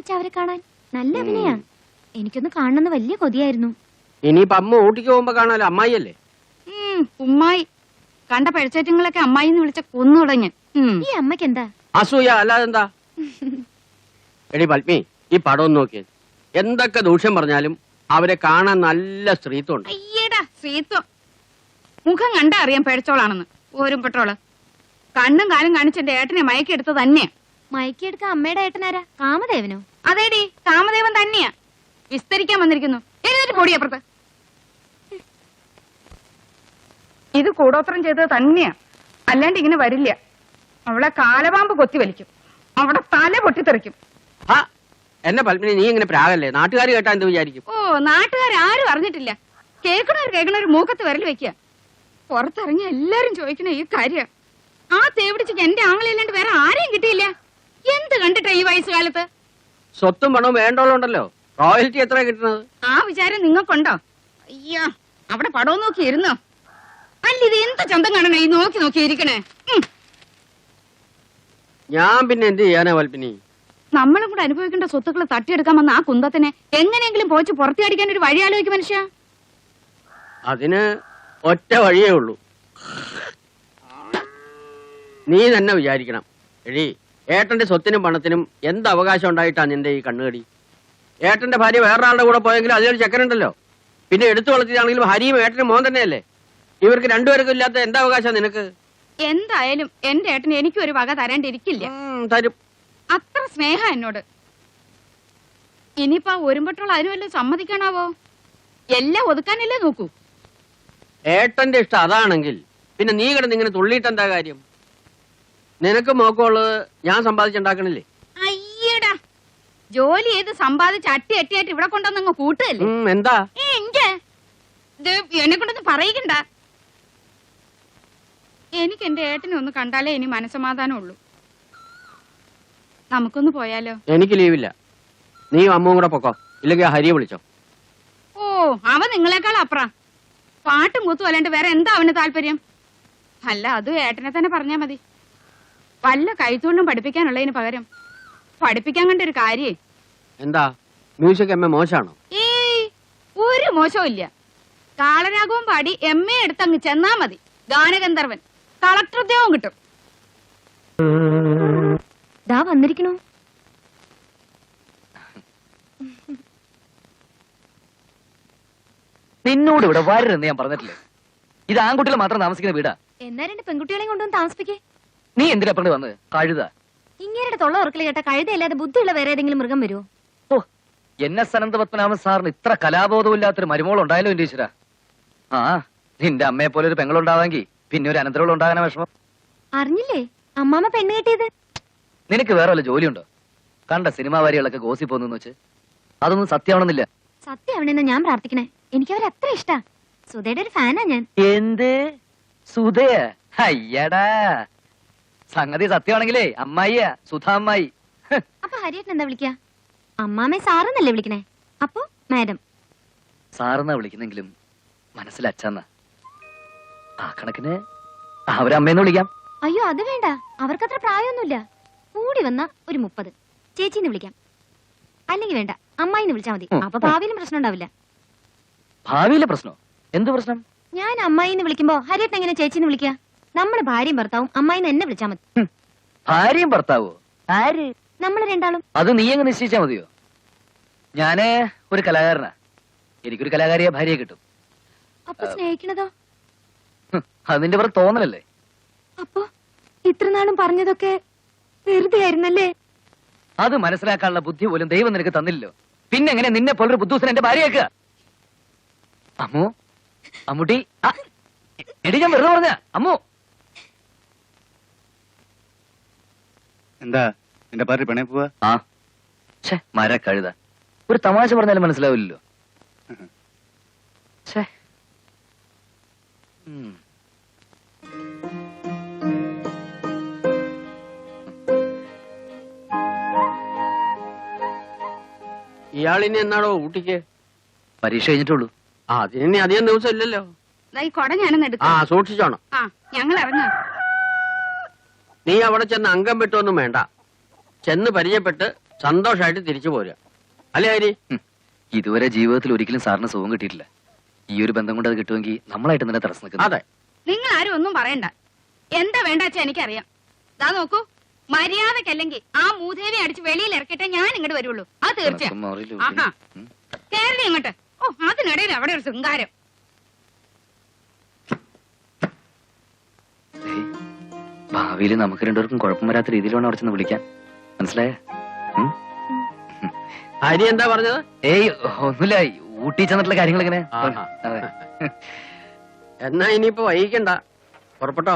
അച്ഛാ അവരെ കാണാൻ. നല്ല അഭിനയാ എനിക്കൊന്ന് കാണണമെന്ന് വലിയ കൊതിയായിരുന്നു. ഇനിയിപ്പൊ അമ്മ ഊട്ടിക്ക് പോകുമ്പോ കാണാലോ? അമ്മായിയല്ലേ? ഉമ്മായി. കണ്ട പഴച്ചേറ്റങ്ങളൊക്കെ അമ്മായി എന്ന് വിളിച്ച കൊന്നു തുടങ്ങി. ഈ അമ്മയ്ക്ക് എന്താ അസൂയ അല്ലാതെ എന്താ എടി പത്മി ഈ പടം ഒന്ന് നോക്കിയത് എന്തൊക്കെ ദൂഷ്യം പറഞ്ഞാലും അവരെ കാണാൻ നല്ല സ്ത്രീത്വമുണ്ട്. അയ്യടാ സ്ത്രീത്വം. മുഖം കണ്ടാ അറിയാം പേടിച്ചോളാണെന്ന്. ഓരും പെട്ടോൾ കണ്ണും കാലും കാണിച്ച് എന്റെ ഏട്ടനെ മയക്കെടുത്ത് തന്നെ മയക്കെടുക്ക അമ്മയുടെ ഏട്ടനാരാ? കാമദേവനോ? അതേടി കാമദേവൻ തന്നെയാ. വിസ്തരിക്കാൻ വന്നിരിക്കുന്നു. എഴുന്നേറ്റ് പൊടി അപ്പുറത്ത്. ഇത് കൂടോത്രം ചെയ്തത് തന്നെയാ. അല്ലാണ്ട് ഇങ്ങനെ വരില്ല. അവളെ കാലപാമ്പ് കൊത്തി വലിക്കും. അവിടെ തല പൊട്ടിത്തെറിക്കും. എന്നെ പത്മിനി നീ ഇങ്ങനെ പ്രാകല്ലേ നാട്ടുകാർ കേട്ടാ എന്ത് വിചാരിക്കും? ഓ നാട്ടുകാർ ആരും അറിഞ്ഞിട്ടില്ല. കേൾക്കണവർ കേൾക്കണവർ മൂക്കത്ത് വിരൽ വെക്കുക പുറത്തിറങ്ങി എല്ലാരും ചോദിക്കണ ഈ കാര്യം. ആ തേവിടിച്ച് എന്റെ ആങ്ങളില്ലാണ്ട് വേറെ ആരെയും കിട്ടിയില്ല. എന്ത് കണ്ടിട്ടാ ഈ വയസ്സുകാലത്ത്? സ്വത്തും പണവും വേണ്ടോളുണ്ടല്ലോ റോയൽറ്റി എത്ര കിട്ടുന്നത്? ആ വിചാരം നിങ്ങൾക്കുണ്ടോ? അയ്യോ അവിടെ പടവും നോക്കി ഇരുന്നോ? അല്ല ഇത് എന്ത് ചന്തം കാണണേ ഈ നോക്കി നോക്കി ഇരിക്കണേ? ഞാൻ പിന്നെ എന്ത് ചെയ്യാനാ വൽപ്പിനി? നമ്മളും കൂടെ അനുഭവിക്കേണ്ട സ്വത്തുക്കൾ തട്ടിയെടുക്കാൻ വന്ന ആ കുന്തത്തിനെ എങ്ങനെയെങ്കിലും പോച്ച് പുറത്തിയടിക്കാൻ ഒരു വഴി ആലോചിക്കും മനുഷ്യ. അതിന് ഒറ്റ വഴിയേ ഉള്ളൂ. നീ തന്നെ വിചാരിക്കണം. എഴി ഏട്ടന്റെ സ്വത്തിനും പണത്തിനും എന്ത് അവകാശം ഉണ്ടായിട്ടാണ് നിന്റെ ഈ കണ്ണുകടി? ഏട്ടന്റെ ഭാര്യ വേറൊരാളുടെ കൂടെ പോയെങ്കിലും അതിലൊരു ചെക്കനുണ്ടല്ലോ. പിന്നെ എടുത്തു വളർത്തിയാണെങ്കിലും ഹരിയും ഏട്ടനും മോൻ തന്നെയല്ലേ? ഇവർക്ക് രണ്ടുപേർക്കും ഇല്ലാത്ത എന്താ അവകാശം നിനക്ക്? എന്തായാലും എന്റെ ഏട്ടന് എനിക്കും ഒരു വക തരാണ്ടിരിക്കില്ല തരും. അത്ര സ്നേഹ എന്നോട്. ഇനിയിപ്പോ ഒരുമ്പട്ടോൾ അതിന് വല്ലതും സമ്മതിക്കണാവോ? എല്ലാം ഒതുക്കാനല്ലേ നോക്കൂ. ഏട്ടന്റെ ഇഷ്ടം അതാണെങ്കിൽ പിന്നെ നീ കിടന്ന് ഇങ്ങനെ തുള്ളിയിട്ട് എന്താ കാര്യം? നിനക്ക് മോക്കമുള്ളത് ഞാൻ സമ്പാദിച്ചുണ്ടാക്കണില്ലേ? അയ്യടാ. ജോലി ചെയ്ത് സമ്പാദിച്ച് അട്ടി അട്ടിയായിട്ട് ഇവിടെ കൊണ്ടുവന്നങ്ങ് കൂട്ടല്ലേ ഉം, എന്താ? എന്റെ എന്നെ കൊണ്ടൊന്നും പറയിക്കണ്ട. എനിക്ക് എന്റെ ഏട്ടനെ ഒന്ന് കണ്ടാലേ ഇനി മനസമാധാനം ഉള്ളൂ നമുക്കൊന്ന് പോയാലോ? എനിക്ക് ലീവില്ല. നീ അമ്മും കൂടെ പൊക്കോ. ഇല്ലെങ്കിൽ ഹരിയെ വിളിച്ചോ. ഓ അവ നിങ്ങളെക്കാൾ അപ്ര പാട്ടും കൂത്തും അല്ലാണ്ട് വേറെ എന്താ അവന് താല്പര്യം? അല്ല അതും ഏട്ടനെ തന്നെ പറഞ്ഞാ മതി. വല്ല കൈത്തൊണ്ടും പഠിപ്പിക്കാനുള്ളതിന് പകരം പഠിപ്പിക്കാൻ കണ്ട ഒരു കാര്യേ. എന്താ? മ്യൂസിക് എം എ മോശമാണോ ഏയ് ഒരു മോശവും ഇല്ല. കാളരാഗവും പാടി എം എ എടുത്ത് അങ്ങ് ചെന്നാ മതി. ഗാനഗന്ധർവൻ കളക്ടർ ഉദ്യോഗം കിട്ടും. ദാ വന്നിരിക്കണു നിന്നോട് ഇവിടെ വരരുതെന്ന് ഞാൻ പറഞ്ഞിട്ടില്ലേ? ഇത് ആൺകുട്ടികൾ മാത്രം താമസിക്കുന്ന വീടാ. എന്നാ രണ്ട് പെൺകുട്ടികളെയും കൊണ്ടുവന്ന് താമസിപ്പിക്കേ? നീ എന്തിനാ പറഞ്ഞു വന്നത്? കഴുത. ഇങ്ങേരുടെ തൊള്ള ഉറക്കൽ കേട്ട കഴുതയല്ലാതെ ബുദ്ധിയുള്ള വേറെ ഏതെങ്കിലും മൃഗം വരുമോ ഓ എന്നെ എസ് അനന്തപത്മനാഭൻ സാറിന് ഇത്ര കലാബോധമില്ലാത്തൊരു മരുമോൾ ഉണ്ടായാലോ എന്റെ ഈശ്വര. ആ നിന്റെ അമ്മയെ പോലെ ഒരു പെങ്ങളുണ്ടാവാങ്കി പിന്നെ ഒരു അനന്തരവൾ ഉണ്ടാകാന വിഷമം. അറിഞ്ഞില്ലേ? അമ്മാമ്മ പെണ്ണ് കെട്ടിയത്. നിനക്ക് വേറെ വല്ല ജോലിയുണ്ടോ? കണ്ട സിനിമാ വാരികളൊക്കെ ഗോസി പോന്നു വെച്ച്. അതൊന്നും സത്യമാണെന്നില്ല. സത്യമാവണെന്ന് ഞാൻ പ്രാർത്ഥിക്കണേ. എനിക്ക് അവർ അത്ര ഇഷ്ടാ. സുധയുടെ ഒരു ഫാനാ ഞാൻ. എന്ത്? സുധയ? അയ്യടാ. സംഗതി സത്യമാണെങ്കിലേ അമ്മായിയാ സുധാമ്മായി. അപ്പൊ ഹരിയേട്ടൻ എന്താ വിളിക്കാ? അമ്മാമ്മ സാറെന്നല്ലേ വിളിക്കണേ? അപ്പൊ മാഡം. സാറെന്നാ വിളിക്കുന്നെങ്കിലും മനസ്സിൽ അച്ഛന്ന ആ കണക്കിന് അവരമ്മേന്ന് വിളിക്കാം. അയ്യോ അത് വേണ്ട. അവർക്കത്ര പ്രായമൊന്നുമില്ല. കൂടി വന്ന ഒരു മുപ്പത്. ചേച്ചിന്ന് വിളിക്കാം. അല്ലെങ്കിൽ വേണ്ട അമ്മായിന്ന് വിളിച്ചാ മതി. അപ്പൊ. ഭാവിയിലും പ്രശ്നം ഉണ്ടാവില്ല. ഭാവിയിലെ പ്രശ്നോ? എന്ത് പ്രശ്നം? ഞാൻ അമ്മായിന്ന് വിളിക്കുമ്പോ ഹരിയേട്ടൻ എങ്ങനെ ചേച്ചിന്ന് വിളിക്കുക നമ്മൾ ഭാര്യയും ഭർത്താവും അമ്മായി എന്നെ വിളിച്ചാ മതി. ഭാര്യയും ഭർത്താവോ? ആര്? നമ്മൾ രണ്ടാളും. അത് നീ അങ്ങ് നിശ്ചയിച്ചാ മതിയോ? ഞാൻ ഒരു കലാകാരനാ. എനിക്കൊരു കലാകാരിയെ ഭാര്യയെ കിട്ടും. അപ്പൊ സ്നേഹിക്കണതോ? അതിന്റെ പുറത്ത് തോന്നലല്ലേ? അപ്പൊ ഇത്രനാളും പറഞ്ഞതൊക്കെ വെറുതെ ആയിരുന്നല്ലേ? അത് മനസ്സിലാക്കാനുള്ള ബുദ്ധി പോലും ദൈവം നിനക്ക് തന്നില്ലല്ലോ. പിന്നെ എങ്ങനെ നിന്നെ പോലൊരു ബുദ്ധൂസൻ എന്റെ ഭാര്യയാക്കുക? അമ്മു അമ്മുട്ടി എടി ഞാൻ വെറുതെ പറഞ്ഞ അമ്മു. എന്താ? നിന്റെ പാർട്ടി പണയ പോവാ? ആ. ഛേ. മര കഴുത. ഒരു തമാശ പറഞ്ഞാലും മനസ്സിലാവില്ലല്ലോ. ഛേ. ഉം. ഇയാളിനി എന്നാടോ ഊട്ടിക്ക്? പരീക്ഷ കഴിഞ്ഞിട്ടുള്ളൂ. ആ അതിനി അധികം ദിവസം ഇല്ലല്ലോ ദാ ഈ കൊട ഞാനൊന്ന് ആ എടുക്കാം സൂക്ഷിച്ചോണം. ആ ഞങ്ങൾ ഇറങ്ങാം. നീ അവിടെ ചെന്ന് അംഗം വിട്ടൊന്നും വേണ്ട. ചെന്ന് പരിചയപ്പെട്ട് സന്തോഷമായിട്ട് തിരിച്ചു പോരുക. അല്ലേ ഹരി? ഇതുവരെ ജീവിതത്തിൽ ഒരിക്കലും സാറിന് സുഖം കിട്ടിയിട്ടില്ല. ഈ ഒരു ബന്ധം കൊണ്ട് അത് കിട്ടുമെങ്കിൽ നമ്മളായിട്ട് തന്നെ തടസ്സം നിൽക്കുന്നത്? അതെ. നിങ്ങൾ ആരും ഒന്നും പറയണ്ട. എന്താ വേണ്ട എനിക്കറിയാം. ദാ നോക്കൂ. മര്യാദക്കല്ലെങ്കിൽ ആ മൂദേവി അടിച്ച് വെളിയിൽ ഇറക്കിട്ടേ ഞാൻ ഇങ്ങോട്ട് വരുള്ളൂ. അത് തീർച്ചയായും ഇങ്ങോട്ട് ഓ അതിനിടയിൽ അവിടെ ഒരു ശൃംഗാരം. ഭാവിയിൽ നമുക്ക് രണ്ടുപേർക്കും കുഴപ്പം വരാത്ത രീതിയിൽ വേണം അവിടെ ചെന്ന് വിളിക്കാൻ. മനസ്സിലായ? ഹരി എന്താ പറഞ്ഞത്? ഏയ് ഒന്നുമില്ല. ഊട്ടി ചെന്നിട്ടുള്ള കാര്യങ്ങൾ ഇങ്ങനെ എന്നാ ഇനിയിപ്പോ വൈകിക്കണ്ട. പുറപ്പെട്ടോ?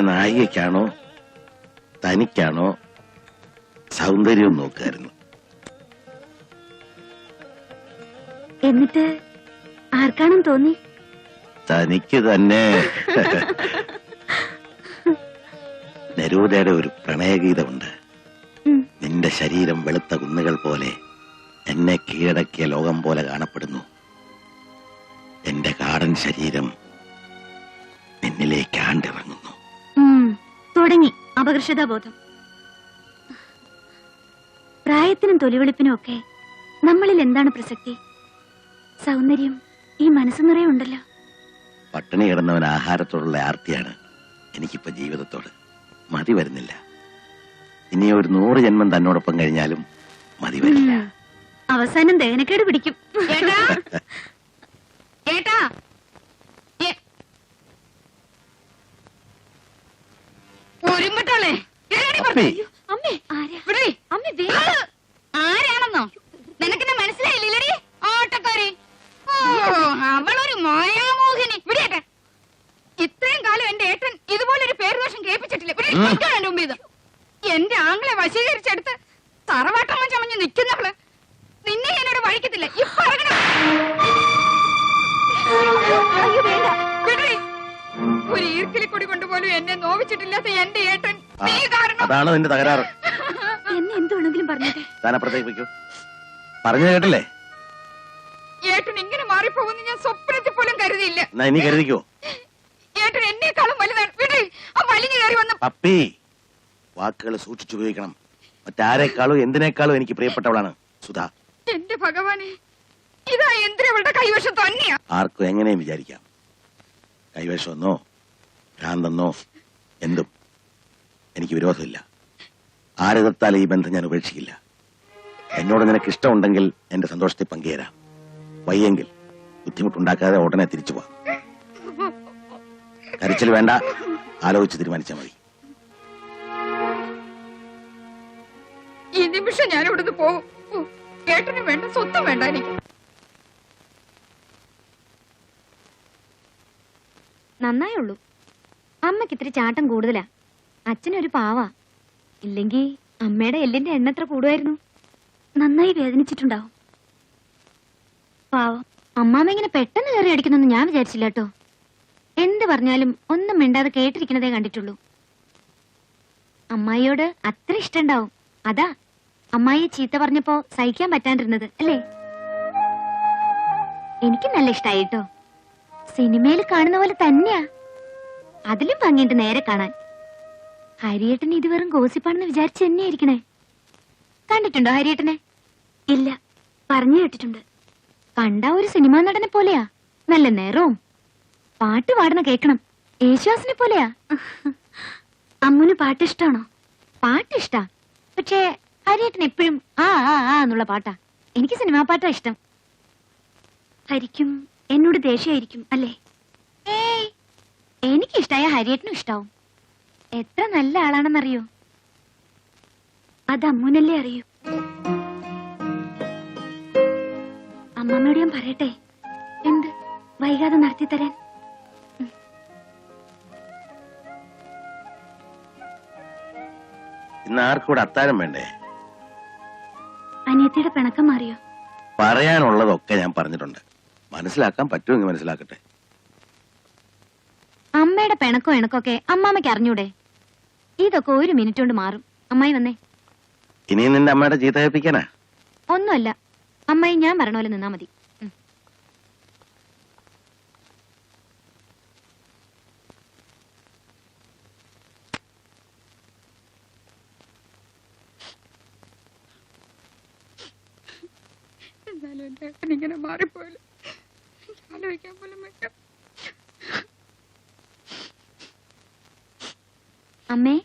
എന്റെ നായികയ്ക്കാണോ തനിക്കാണോ സൗന്ദര്യം നോക്കായിരുന്നു. എന്നിട്ട് ആർക്കാണെന്ന് തോന്നി? തനിക്ക് തന്നെ. നെരൂദയുടെ ഒരു പ്രണയഗീതമുണ്ട്. നിന്റെ ശരീരം വെളുത്ത കുന്നുകൾ പോലെ എന്നെ കീഴടക്കിയ ലോകം പോലെ കാണപ്പെടുന്നു. എന്റെ കാടൻ ശരീരം നിന്നിലേക്ക് ആണ്ടിറങ്ങുന്നു. തുടങ്ങി. അപകർഷതാബോധം. പ്രായത്തിനും തൊലിവെളുപ്പിനും ഒക്കെ നമ്മളിൽ എന്താണ് പ്രസക്തി? സൗന്ദര്യം ഈ മനസ്സ് നിറയെ ഉണ്ടല്ലോ. പട്ടിണി കിടന്നവൻ ആഹാരത്തോടുള്ള ആർത്തിയാണ്. എനിക്കിപ്പോ ജീവിതത്തോട് മതി വരുന്നില്ല. ഇനി ഒരു നൂറ് ജന്മം തന്നോടൊപ്പം കഴിഞ്ഞാലും മതി വരില്ല. അവസാനം ദഹനക്കേട് പിടിക്കും. ഏട്ടാ. ആൾ ആരാണെന്നോ? നിനക്കെന്നെ മനസ്സിലായില്ലടി? ഓട്ടക്കാരി. ഓ അവളൊരു മായാമോഹിനി. വിടിയേട്ടെ. ഇത്രയും കാലം എന്റെ ഏട്ടൻ ഇതുപോലൊരു പേരുദോഷം കേൾപ്പിച്ചിട്ടില്ല. എന്റെ മുമ്പിൽ ഇത്. എന്റെ ആങ്ങളെ വശീകരിച്ചെടുത്ത് തറവാട്ടമ്മ ചമഞ്ഞ് നിൽക്കുന്നവൾ നിന്നെ എന്നോട് വഴിക്കത്തില്ല. ഇപ്പൊ ഒരു ഈർക്കിലി കൊടി കൊണ്ടുപോലും എന്നെ നോവിച്ചിട്ടില്ലാത്ത എന്റെ ഏട്ടൻ. നീ കാരണം അതാണ് നിന്റെ തകരാറ്. എന്നെ എന്ത് വേണമെങ്കിലും പറഞ്ഞത് താൻ അപ്പുറത്തേക്ക് പറഞ്ഞു കേട്ടില്ലേ? ഏട്ടൻ ഇങ്ങനെ മാറിപ്പോകുന്ന ഞാൻ സ്വപ്നത്തിൽ പോലും കരുതിയില്ല. എന്നാ ഇനി കരുതിക്കോ? ഏട്ടൻ എന്നെക്കാളും വലുതാണ്. വിടേ ആ വലിഞ്ഞു കയറി വന്ന പപ്പി വാക്കുകൾ സൂക്ഷിച്ചുപയോഗിക്കണം മറ്റാരെക്കാളും എന്തിനേക്കാളും എനിക്ക് പ്രിയപ്പെട്ടവളാണ് സുധ. എന്റെ ഭഗവാനെ ഇതാ എന്തിനവളുടെ കൈവശം തന്നെയാ. ആർക്കും എങ്ങനെയും വിചാരിക്കാം. കൈവശമെന്നോ ഭ്രാന്തെന്നോ എന്തും. എനിക്ക് വിരോധമില്ല. ആരതത്താൽ ഈ ബന്ധം ഞാൻ ഉപേക്ഷിക്കില്ല. എന്നോട് നിനക്ക് ഇഷ്ടമുണ്ടെങ്കിൽ എന്റെ സന്തോഷത്തെ പങ്കുചേരാം. വയ്യെങ്കിൽ ബുദ്ധിമുട്ടുണ്ടാക്കാതെ ഉടനെ തിരിച്ചു പോവാം കരച്ചിൽ വേണ്ട. ആലോചിച്ച് തീരുമാനിച്ചാൽ മതി. ഈ നിമിഷം ഞാൻ ഇവിടുന്ന് പോകും. ഏട്ടനും വേണ്ട സ്വത്തും വേണ്ട എനിക്ക്. നന്നായുള്ളൂ അമ്മയ്ക്ക് ഇത്തിരി ചാട്ടം കൂടുതലാ. അച്ഛനൊരു പാവാ. ഇല്ലെങ്കിൽ അമ്മയുടെ എല്ലിന്റെ എണ്ണത്ര കൂടുമായിരുന്നു നന്നായി വേദനിച്ചിട്ടുണ്ടാവും. പാവം. അമ്മാമ്മ ഇങ്ങനെ പെട്ടെന്ന് കയറി അടിക്കുന്നെന്ന് ഞാൻ വിചാരിച്ചില്ല കേട്ടോ. എന്ത് പറഞ്ഞാലും ഒന്നും മിണ്ടാതെ കേട്ടിരിക്കുന്നതേ കണ്ടിട്ടുള്ളൂ. അമ്മായിയോട് അത്ര ഇഷ്ടണ്ടാവും. അതാ അമ്മായി ചീത്ത പറഞ്ഞപ്പോ സഹിക്കാൻ പറ്റാണ്ടിരുന്നത് അല്ലേ? എനിക്ക് നല്ല ഇഷ്ടായിട്ടോ സിനിമയിൽ കാണുന്ന പോലെ തന്നെയാ. അതിലും ഭംഗിയുണ്ട് നേരെ കാണാൻ. ഹരിയേട്ടൻ ഇത് വെറും ഗോസിപ്പാണെന്ന് വിചാരിച്ച് തന്നെയായിരിക്കണേ കണ്ടിട്ടുണ്ടോ ഹരിയേട്ടനെ? ഇല്ല പറഞ്ഞു കേട്ടിട്ടുണ്ട്. കണ്ട ഒരു സിനിമാ നടനെ പോലെയാ. നല്ല നേരവും. പാട്ട് പാടുന്ന കേക്കണം. യേശുവാസിനെ പോലെയാ. അമ്മുന് പാട്ട് ഇഷ്ടാണോ പാട്ട് ഇഷ്ടാ പക്ഷേ ഹരിയേട്ടൻ എപ്പോഴും ആ ആ ആ എന്നുള്ള പാട്ടാ. എനിക്ക് സിനിമാ പാട്ടാ ഇഷ്ടം. ഹരിക്കും എന്നോട് ദേഷ്യമായിരിക്കും അല്ലേ? ഏയ് എനിക്ക് ഇഷ്ടായ ഹരിയേട്ടനും ഇഷ്ടാവും. എത്ര നല്ല ആളാണെന്നറിയോ? അത് അമ്മൂനല്ലേ അറിയൂ. അമ്മമ്മയോട് ഞാൻ പറയട്ടെ? എന്ത്? വൈകാതെ നടത്തി തരാൻ ഇന്ന് ആർക്കൂടെ അത്താരം വേണ്ടേ? അനിയത്തിയുടെ പിണക്കം മാറിയോ? പറയാനുള്ളതൊക്കെ ഞാൻ പറഞ്ഞിട്ടുണ്ട്. മനസ്സിലാക്കാൻ പറ്റുമെങ്കിൽ മനസ്സിലാക്കട്ടെ. അമ്മയുടെ പിണക്കോ ഇണക്കൊക്കെ അമ്മാമ്മയ്ക്ക് അറിഞ്ഞൂടെ? ഇതൊക്കെ ഒരു മിനിറ്റ് കൊണ്ട് മാറും. അമ്മായി വന്നേ. ഇനി നിന്റെ അമ്മയുടെ ചീത്ത കേൾപ്പിക്കാനാ? ഒന്നുമല്ല. അമ്മായി ഞാൻ പറഞ്ഞ പോലെ നിന്നാ മതി. എന്നാലും എന്റെ ഇങ്ങനെ മാറിപ്പോയല്ലോ. ആലോചിക്കാൻ പോലും പറ്റും അമ്മേ?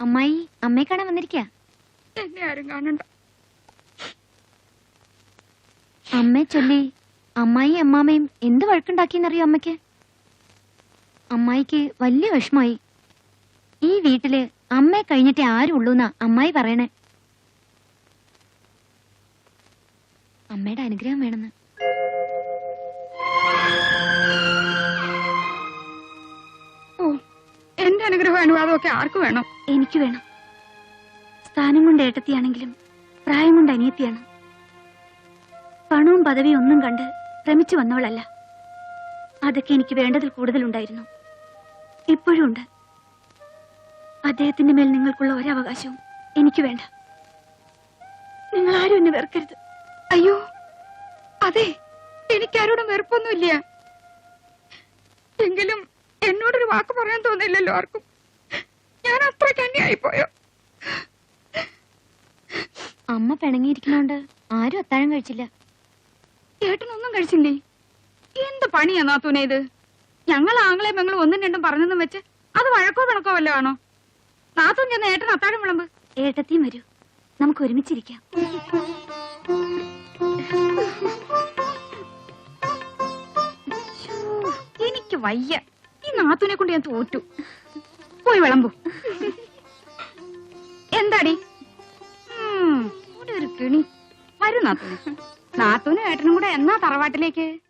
അമ്മായി അമ്മയെ കാണാൻ വന്നിരിക്ക? എന്നെ ആരും കാണണ്ട. അമ്മയെ ചൊല്ലി അമ്മായി അമ്മാമയും എന്ത് വഴക്കുണ്ടാക്കിയെന്നറിയോ അമ്മയ്ക്ക്? അമ്മായിക്ക് വലിയ വിഷമായി ഈ വീട്ടിൽ അമ്മയെ കഴിഞ്ഞിട്ടേ ആരും ഉള്ളൂന്നാ അമ്മായി പറയണേ? അമ്മയുടെ അനുഗ്രഹം വേണമെന്ന്. എന്റെ അനുഗ്രഹം അനുവാദമൊക്കെ ആർക്ക് വേണം? എനിക്ക് വേണം. സ്ഥാനം കൊണ്ട് ഏട്ടത്തിയാണെങ്കിലും പ്രായം കൊണ്ട് അനിയത്തിയാണ്. പണവും പദവിയും ഒന്നും കണ്ട് ഭ്രമിച്ചു വന്നവളല്ല. അതൊക്കെ എനിക്ക് വേണ്ടതിൽ കൂടുതലുണ്ടായിരുന്നു. ഇപ്പോഴും ഉണ്ട്. അദ്ദേഹത്തിന്റെ മേൽ നിങ്ങൾക്കുള്ള ഒരവകാശവും എനിക്ക് വേണ്ട. നിങ്ങൾ ആരും എന്നെ വെറുക്കരുത്. അയ്യോ അതെ എനിക്കാരോടും വെറുപ്പൊന്നുമില്ല. എങ്കിലും എന്നോടൊരു വാക്ക് പറയാൻ തോന്നില്ലല്ലോ ആർക്കും. ഞാൻ അത്ര കന്യായിപ്പോയോ അമ്മ പിണങ്ങിയിരിക്കുന്നോണ്ട് ആരും അത്താഴം കഴിച്ചില്ല. ഏട്ടനൊന്നും കഴിച്ചില്ലേ? എന്ത് പണിയാ നാത്തൂനെ ഇത്? ഞങ്ങൾ ആങ്ങളെ പെങ്ങളും ഒന്നും രണ്ടും പറഞ്ഞെന്നും വെച്ച് അത് വഴക്കോ പിണക്കോ വല്ലോ ആണോ? നാത്തൂൻ ചെന്ന് ഏട്ടൻ അത്താഴം വിളമ്പ്. ഏട്ടത്തിയും വരൂ. നമുക്ക് ഒരുമിച്ചിരിക്കാം. എനിക്ക് വയ്യ. നാത്തൂനെ കൊണ്ട് ഞാൻ തോറ്റു. പോയി വിളമ്പു. എന്താടി? ഒരു കിണി. വരും നാത്തൂന്. നാത്തൂനും ഏട്ടനും കൂടെ എന്നാ തറവാട്ടിലേക്ക്?